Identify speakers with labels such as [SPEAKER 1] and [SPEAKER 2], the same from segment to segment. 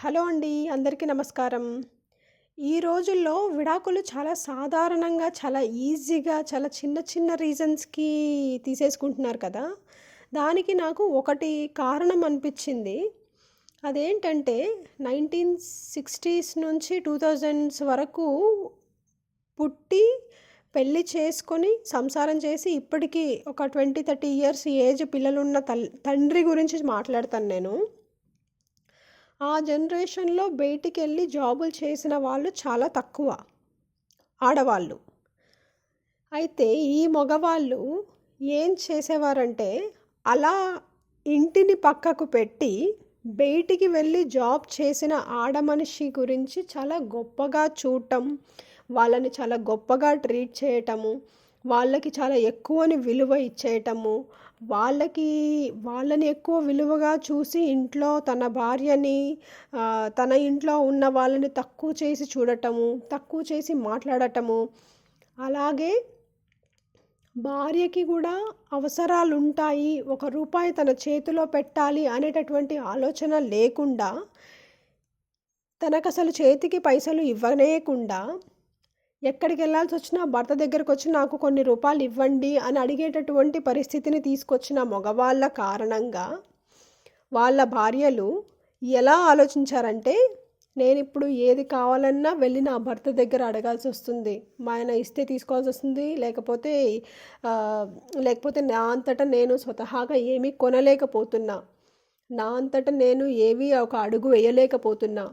[SPEAKER 1] Hello అండి అందరికీ నమస్కారం. ఈ రోజుల్లో విడాకులు చాలా సాధారణంగా చాలా ఈజీగా చాలా చిన్న చిన్న రీజన్స్కి తీసేసుకుంటున్నారు కదా. దానికి నాకు ఒకటి కారణం అనిపించింది. అదేంటంటే నైన్టీన్ సిక్స్టీస్ నుంచి టూ థౌజండ్స్ వరకు పుట్టి పెళ్ళి చేసుకొని సంసారం చేసి ఇప్పటికీ ఒక ట్వంటీ థర్టీ ఇయర్స్ ఏజ్ పిల్లలున్న తల్ తండ్రి గురించి మాట్లాడతాను నేను. ఆ జనరేషన్లో బయటికి వెళ్ళి జాబులు చేసిన వాళ్ళు చాలా తక్కువ ఆడవాళ్ళు. అయితే ఈ మగవాళ్ళు ఏం చేసేవారంటే అలా ఇంటిని పక్కకు పెట్టి బయటికి వెళ్ళి జాబ్ చేసిన ఆడమనిషి గురించి చాలా గొప్పగా చూడటం వాళ్ళని చాలా గొప్పగా ట్రీట్ చేయటము వాళ్ళకి చాలా ఎక్కువని విలువ ఇచ్చేయటము వాళ్ళకి వాళ్ళని ఎక్కువ విలువగా చూసి ఇంట్లో తన భార్యని తన ఇంట్లో ఉన్న వాళ్ళని తక్కువ చేసి చూడటము తక్కువ చేసి మాట్లాడటము. అలాగే భార్యకి కూడా అవసరాలు ఉంటాయి ఒక రూపాయి తన చేతిలో పెట్టాలి అనేటటువంటి ఆలోచన లేకుండా తనకు అసలు చేతికి పైసలు ఇవ్వనేయకుండా ఎక్కడికి వెళ్ళాల్సి వచ్చినా భర్త దగ్గరకు వచ్చి నాకు కొన్ని రూపాయలు ఇవ్వండి అని అడిగేటటువంటి పరిస్థితిని తీసుకొచ్చిన మగవాళ్ళ కారణంగా వాళ్ళ భార్యలు ఎలా ఆలోచించారంటే నేను ఇప్పుడు ఏది కావాలన్నా వెళ్ళి నా భర్త దగ్గర అడగాల్సి వస్తుంది మా ఆయన ఇస్తే తీసుకోవాల్సి వస్తుంది లేకపోతే లేకపోతే నా అంతటా నేను స్వతహాగా ఏమీ కొనలేకపోతున్నా. నా అంతటా నేను ఏవి ఒక అడుగు వేయలేకపోతున్నా.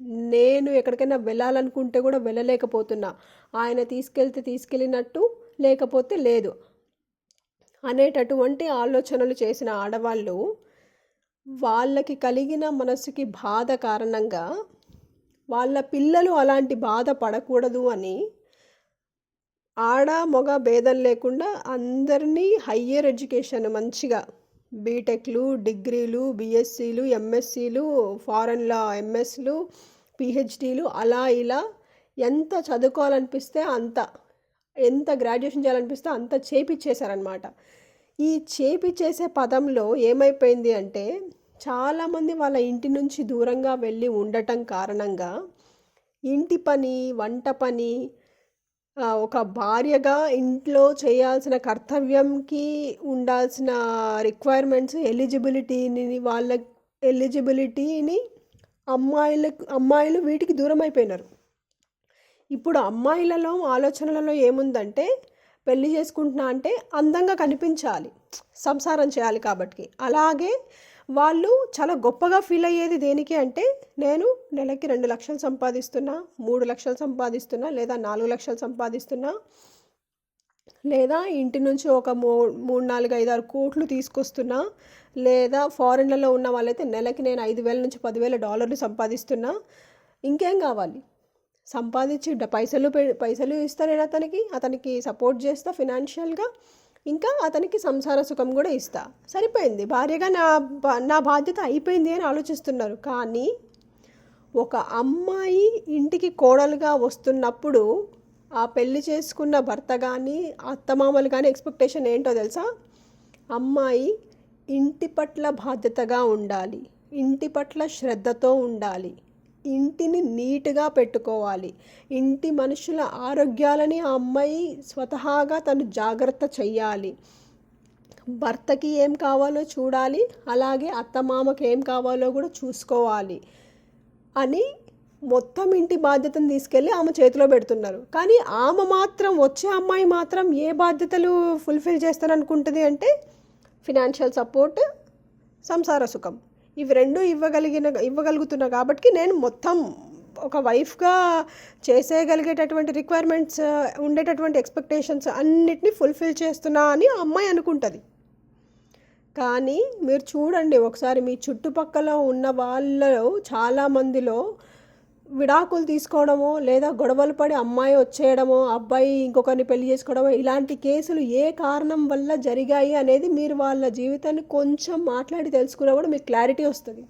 [SPEAKER 1] నేను ఎక్కడికైనా వెళ్ళాలనుకుంటే కూడా వెళ్ళలేకపోతున్నా. ఆయన తీసుకెళ్తే తీసుకెళ్ళినట్టు లేకపోతే లేదు. అనేటటువంటి ఆలోచనలు చేసిన ఆడవాళ్ళు వాళ్ళకి కలిగిన మనసుకి బాధ కారణంగా వాళ్ళ పిల్లలు అలాంటి బాధ పడకూడదు అని ఆడ మగ భేదం లేకుండా అందరినీ హయ్యర్ ఎడ్యుకేషన్ మంచిగా బీటెక్లు డిగ్రీలు బీఎస్సీలు ఎంఎస్సీలు ఫారెన్లో ఎంఎస్లు పిహెచ్డీలు అలా ఇలా ఎంత చదువుకోవాలనిపిస్తే అంత ఎంత గ్రాడ్యుయేషన్ చేయాలనిపిస్తే అంత చేపిచ్చేశారనమాట. ఈ చేపిచ్చేసే పదంలో ఏమైపోయింది అంటే చాలామంది వాళ్ళ ఇంటి నుంచి దూరంగా వెళ్ళి ఉండటం కారణంగా ఇంటి పని వంట పని ఒక భార్యగా ఇంట్లో చేయాల్సిన కర్తవ్యంకి ఉండాల్సిన రిక్వైర్మెంట్స్ ఎలిజిబిలిటీని వాళ్ళ ఎలిజిబిలిటీని అమ్మాయిలకు అమ్మాయిలు వీటికి దూరం అయిపోయినారు ఇప్పుడు అమ్మాయిలలో ఆలోచనలలో ఏముందంటే పెళ్ళి చేసుకుంటున్నా అంటే అందంగా కనిపించాలి. సంసారం చేయాలి కాబట్టి అలాగే వాళ్ళు చాలా గొప్పగా ఫీల్ అయ్యేది దేనికి అంటే నేను నెలకి రెండు లక్షలు సంపాదిస్తున్నా మూడు లక్షలు సంపాదిస్తున్నా లేదా నాలుగు లక్షలు సంపాదిస్తున్నా లేదా ఇంటి నుంచి ఒక మూ మూడు నాలుగు ఐదు ఆరు కోట్లు తీసుకొస్తున్నా లేదా ఫారెన్లలో ఉన్న వాళ్ళైతే నెలకి నేను ఐదు వేల నుంచి పదివేల డాలర్లు సంపాదిస్తున్నా ఇంకేం కావాలి? సంపాదించి పైసలు పైసలు ఇస్తా నేను అతనికి? అతనికి సపోర్ట్ చేస్తా ఫినాన్షియల్గా? ఇంకా అతనికి సంసార సుఖం కూడా ఇస్తా. సరిపోయింది. భార్యగా నా నా బాధ్యత అయిపోయింది అని ఆలోచిస్తున్నారు. కానీ ఒక అమ్మాయి ఇంటికి కోడలుగా వస్తున్నప్పుడు ఆ పెళ్ళి చేసుకున్న భర్త కానీ అత్తమామలు కానీ ఎక్స్పెక్టేషన్ ఏంటో తెలుసా? అమ్మాయి ఇంటి పట్ల బాధ్యతగా ఉండాలి. ఇంటి పట్ల శ్రద్ధతో ఉండాలి. ఇంటిని నీట్గా పెట్టుకోవాలి. ఇంటి మనుషుల ఆరోగ్యాలని ఆ అమ్మాయి స్వతహాగా తను జాగ్రత్త చెయ్యాలి. భర్తకి ఏం కావాలో చూడాలి. అలాగే అత్తమామకి ఏం కావాలో కూడా చూసుకోవాలి అని మొత్తం ఇంటి బాధ్యతను తీసుకెళ్ళి ఆమె చేతిలో పెడుతున్నారు. కానీ ఆమె మాత్రం వచ్చే అమ్మాయి మాత్రం ఏ బాధ్యతలు ఫుల్ఫిల్ చేస్తారనుకుంటుంది అంటే ఫినాన్షియల్ సపోర్ట్ సంసార సుఖం. ఇవి రెండు ఇవ్వగలిగిన ఇవ్వగలుగుతున్నా కాబట్టి నేను మొత్తం ఒక వైఫ్గా చేసేయగలిగేటటువంటి రిక్వైర్మెంట్స్ ఉండేటటువంటి ఎక్స్పెక్టేషన్స్ అన్నిటినీ ఫుల్ఫిల్ చేస్తున్నా అని ఆ అమ్మాయి అనుకుంటుంది. కానీ మీరు చూడండి ఒకసారి మీ చుట్టుపక్కల ఉన్న వాళ్ళలో చాలామందిలో విడాకులు తీసుకోవడమో లేదా గొడవలు పడి అమ్మాయి వచ్చేయడమో అబ్బాయి ఇంకొకరిని పెళ్ళి చేసుకోవడమో ఇలాంటి కేసులు ఏ కారణం వల్ల జరిగాయి అనేది మీరు వాళ్ళ జీవితాన్ని కొంచెం మాట్లాడి తెలుసుకున్నప్పుడు కూడా మీకు క్లారిటీ వస్తుంది.